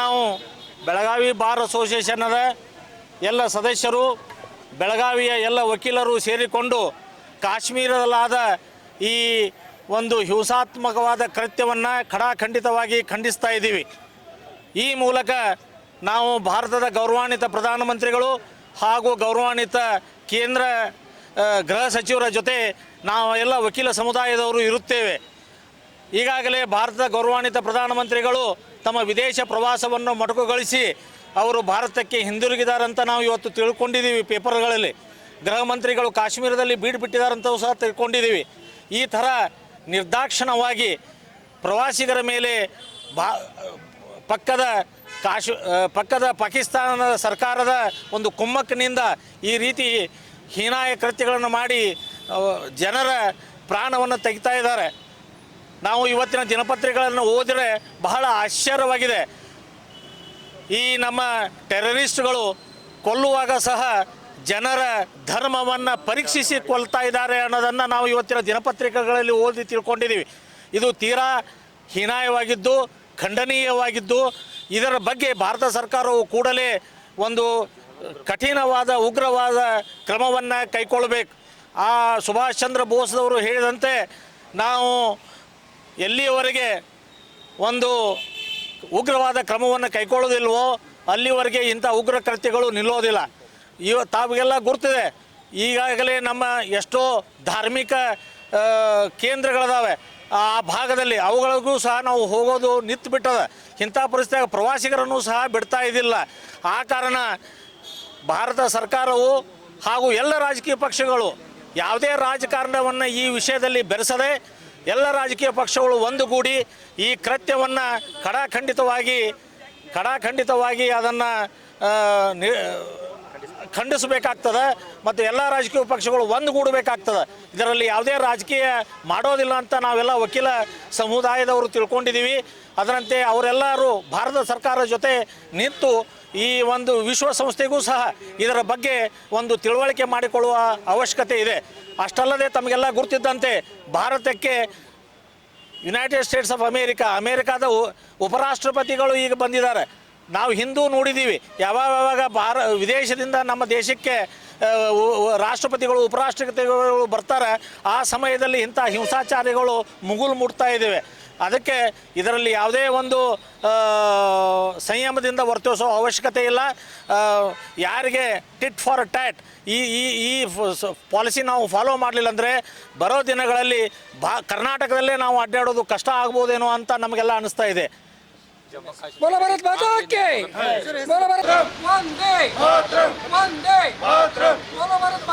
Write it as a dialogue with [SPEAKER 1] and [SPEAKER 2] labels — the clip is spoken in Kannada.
[SPEAKER 1] ನಾವು ಬೆಳಗಾವಿ ಬಾರ್ ಅಸೋಸಿಯೇಷನ್ನದ ಎಲ್ಲ ಸದಸ್ಯರು, ಬೆಳಗಾವಿಯ ಎಲ್ಲ ವಕೀಲರು ಸೇರಿಕೊಂಡು ಕಾಶ್ಮೀರದಲ್ಲಾದ ಈ ಒಂದು ಹಿಂಸಾತ್ಮಕವಾದ ಕೃತ್ಯವನ್ನು ಖಡಾಖಂಡಿತವಾಗಿ ಖಂಡಿಸ್ತಾ ಇದ್ದೀವಿ. ಈ ಮೂಲಕ ನಾವು ಭಾರತದ ಗೌರವಾನ್ವಿತ ಪ್ರಧಾನಮಂತ್ರಿಗಳು ಹಾಗೂ ಗೌರವಾನ್ವಿತ ಕೇಂದ್ರ ಗೃಹ ಸಚಿವರ ಜೊತೆ ನಾವು ಎಲ್ಲ ವಕೀಲ ಸಮುದಾಯದವರು ಇರುತ್ತೇವೆ. ಈಗಾಗಲೇ ಭಾರತದ ಗೌರವಾನ್ವಿತ ಪ್ರಧಾನಮಂತ್ರಿಗಳು ತಮ್ಮ ವಿದೇಶ ಪ್ರವಾಸವನ್ನು ಮೊಟಕುಗೊಳಿಸಿ ಅವರು ಭಾರತಕ್ಕೆ ಹಿಂದಿರುಗಿದಾರಂತ ನಾವು ಇವತ್ತು ತಿಳ್ಕೊಂಡಿದ್ದೀವಿ ಪೇಪರ್ಗಳಲ್ಲಿ. ಗೃಹ ಮಂತ್ರಿಗಳು ಕಾಶ್ಮೀರದಲ್ಲಿ ಬೀಡು ಬಿಟ್ಟಿದ್ದಾರಂತೂ ಸಹ ತಿಳ್ಕೊಂಡಿದ್ದೀವಿ. ಈ ಥರ ನಿರ್ದಾಕ್ಷಿಣ್ಯವಾಗಿ ಪ್ರವಾಸಿಗರ ಮೇಲೆ ಬಾ, ಪಕ್ಕದ ಕಾಶ್, ಪಕ್ಕದ ಪಾಕಿಸ್ತಾನದ ಸರ್ಕಾರದ ಒಂದು ಕುಮ್ಮಕ್ಕಿನಿಂದ ಈ ರೀತಿ ಹೀನಾಯ ಕೃತ್ಯಗಳನ್ನು ಮಾಡಿ ಜನರ ಪ್ರಾಣವನ್ನು ತೆಗಿತಾ ಇದ್ದಾರೆ. ನಾವು ಇವತ್ತಿನ ದಿನಪತ್ರಿಕೆಗಳನ್ನು ಓದಿದ್ರೆ ಬಹಳ ಆಶ್ಚರ್ಯವಾಗಿದೆ. ಈ ನಮ್ಮ ಟೆರರಿಸ್ಟ್ಗಳು ಕೊಲ್ಲುವಾಗ ಸಹ ಜನರ ಧರ್ಮವನ್ನು ಪರೀಕ್ಷಿಸಿ ಕೊಲ್ತಾ ಇದ್ದಾರೆ ಅನ್ನೋದನ್ನು ನಾವು ಇವತ್ತಿನ ದಿನಪತ್ರಿಕೆಗಳಲ್ಲಿ ಓದಿ ತಿಳ್ಕೊಂಡಿದ್ದೀವಿ. ಇದು ತೀರಾ ಹೀನಾಯವಾಗಿದ್ದು, ಖಂಡನೀಯವಾಗಿದ್ದು, ಇದರ ಬಗ್ಗೆ ಭಾರತ ಸರ್ಕಾರವು ಕೂಡಲೇ ಒಂದು ಕಠಿಣವಾದ, ಉಗ್ರವಾದ ಕ್ರಮವನ್ನು ಕೈಗೊಳ್ಳಬೇಕು ಆ ಸುಭಾಷ್ ಚಂದ್ರ ಬೋಸ್ದವರು ಹೇಳಿದಂತೆ ನಾವು ಎಲ್ಲಿಯವರೆಗೆ ಒಂದು ಉಗ್ರವಾದ ಕ್ರಮವನ್ನು ಕೈಗೊಳ್ಳೋದಿಲ್ವೋ ಅಲ್ಲಿವರೆಗೆ ಇಂಥ ಉಗ್ರ ಕೃತ್ಯಗಳು ನಿಲ್ಲೋದಿಲ್ಲ. ಇವ ತಾವಿಗೆಲ್ಲ ಗುರ್ತಿದೆ. ಈಗಾಗಲೇ ನಮ್ಮ ಎಷ್ಟೋ ಧಾರ್ಮಿಕ ಕೇಂದ್ರಗಳಿದಾವೆ. ಆ ಭಾಗದಲ್ಲಿ ಅವುಗಳಿಗೂ ಸಹ ನಾವು ಹೋಗೋದು ನಿಂತು ಬಿಟ್ಟದ. ಇಂಥ ಪರಿಸ್ಥಿತಿಯಾಗ ಪ್ರವಾಸಿಗರನ್ನು ಸಹ ಬಿಡ್ತಾ ಇದ್ದಿಲ್ಲ. ಆ ಕಾರಣ ಭಾರತ ಸರ್ಕಾರವು ಹಾಗೂ ಎಲ್ಲ ರಾಜಕೀಯ ಪಕ್ಷಗಳು ಯಾವುದೇ ರಾಜಕಾರಣವನ್ನು ಈ ವಿಷಯದಲ್ಲಿ ಬೆರೆಸದೆ ಎಲ್ಲ ರಾಜಕೀಯ ಪಕ್ಷಗಳು ಒಂದುಗೂಡಿ ಈ ಕೃತ್ಯವನ್ನು ಕಡಾಖಂಡಿತವಾಗಿ ಕಡಾಖಂಡಿತವಾಗಿ ಅದನ್ನು ಖಂಡಿಸಬೇಕಾಗ್ತದೆ ಮತ್ತು ಎಲ್ಲ ರಾಜಕೀಯ ಪಕ್ಷಗಳು ಒಂದುಗೂಡಬೇಕಾಗ್ತದೆ ಇದರಲ್ಲಿ ಯಾವುದೇ ರಾಜಕೀಯ ಮಾಡೋದಿಲ್ಲ ಅಂತ ನಾವೆಲ್ಲ ವಕೀಲ ಸಮುದಾಯದವರು ತಿಳ್ಕೊಂಡಿದ್ದೀವಿ. ಅದರಂತೆ ಅವರೆಲ್ಲರೂ ಭಾರತ ಸರ್ಕಾರದ ಜೊತೆ ನಿಂತು ಈ ಒಂದು ವಿಶ್ವಸಂಸ್ಥೆಗೂ ಸಹ ಇದರ ಬಗ್ಗೆ ಒಂದು ತಿಳುವಳಿಕೆ ಮಾಡಿಕೊಳ್ಳುವ ಅವಶ್ಯಕತೆ ಇದೆ. ಅಷ್ಟಲ್ಲದೆ ತಮಗೆಲ್ಲ ಗುರುತಿದ್ದಂತೆ ಭಾರತಕ್ಕೆ ಯುನೈಟೆಡ್ ಸ್ಟೇಟ್ಸ್ ಆಫ್ ಅಮೇರಿಕಾ ಅಮೇರಿಕಾದ ಉಪರಾಷ್ಟ್ರಪತಿಗಳು ಈಗ ಬಂದಿದ್ದಾರೆ. ನಾವು ಹಿಂದೂ ನೋಡಿದ್ದೀವಿ. ಯಾವಾಗ ಯಾವಾಗ ಭಾರ, ವಿದೇಶದಿಂದ ನಮ್ಮ ದೇಶಕ್ಕೆ ರಾಷ್ಟ್ರಪತಿಗಳು, ಉಪರಾಷ್ಟ್ರಪತಿಗಳು ಬರ್ತಾರೆ, ಆ ಸಮಯದಲ್ಲಿ ಇಂಥ ಹಿಂಸಾಚಾರಗಳು ಮುಗುಲು ಮುಟ್ತಾ ಇದ್ದೇವೆ. ಅದಕ್ಕೆ ಇದರಲ್ಲಿ ಯಾವುದೇ ಒಂದು ಸಂಯಮದಿಂದ ವರ್ತಿಸೋ ಅವಶ್ಯಕತೆ ಇಲ್ಲ. ಯಾರಿಗೆ ಟಿಟ್ ಫಾರ್ ಟ್ಯಾಟ್, ಈ ಈ ಈ ಪಾಲಿಸಿ ನಾವು ಫಾಲೋ ಮಾಡಲಿಲ್ಲ ಅಂದರೆ ಬರೋ ದಿನಗಳಲ್ಲಿ ಬಾ ಕರ್ನಾಟಕದಲ್ಲೇ ನಾವು ಅಡ್ಡಾಡೋದು ಕಷ್ಟ ಆಗ್ಬೋದೇನೋ ಅಂತ ನಮಗೆಲ್ಲ ಅನಿಸ್ತಾ ಇದೆ.
[SPEAKER 2] बोलो भारत माता की बोलो भारत वंदे वंदे बोलो भारत माता की बोलो भारत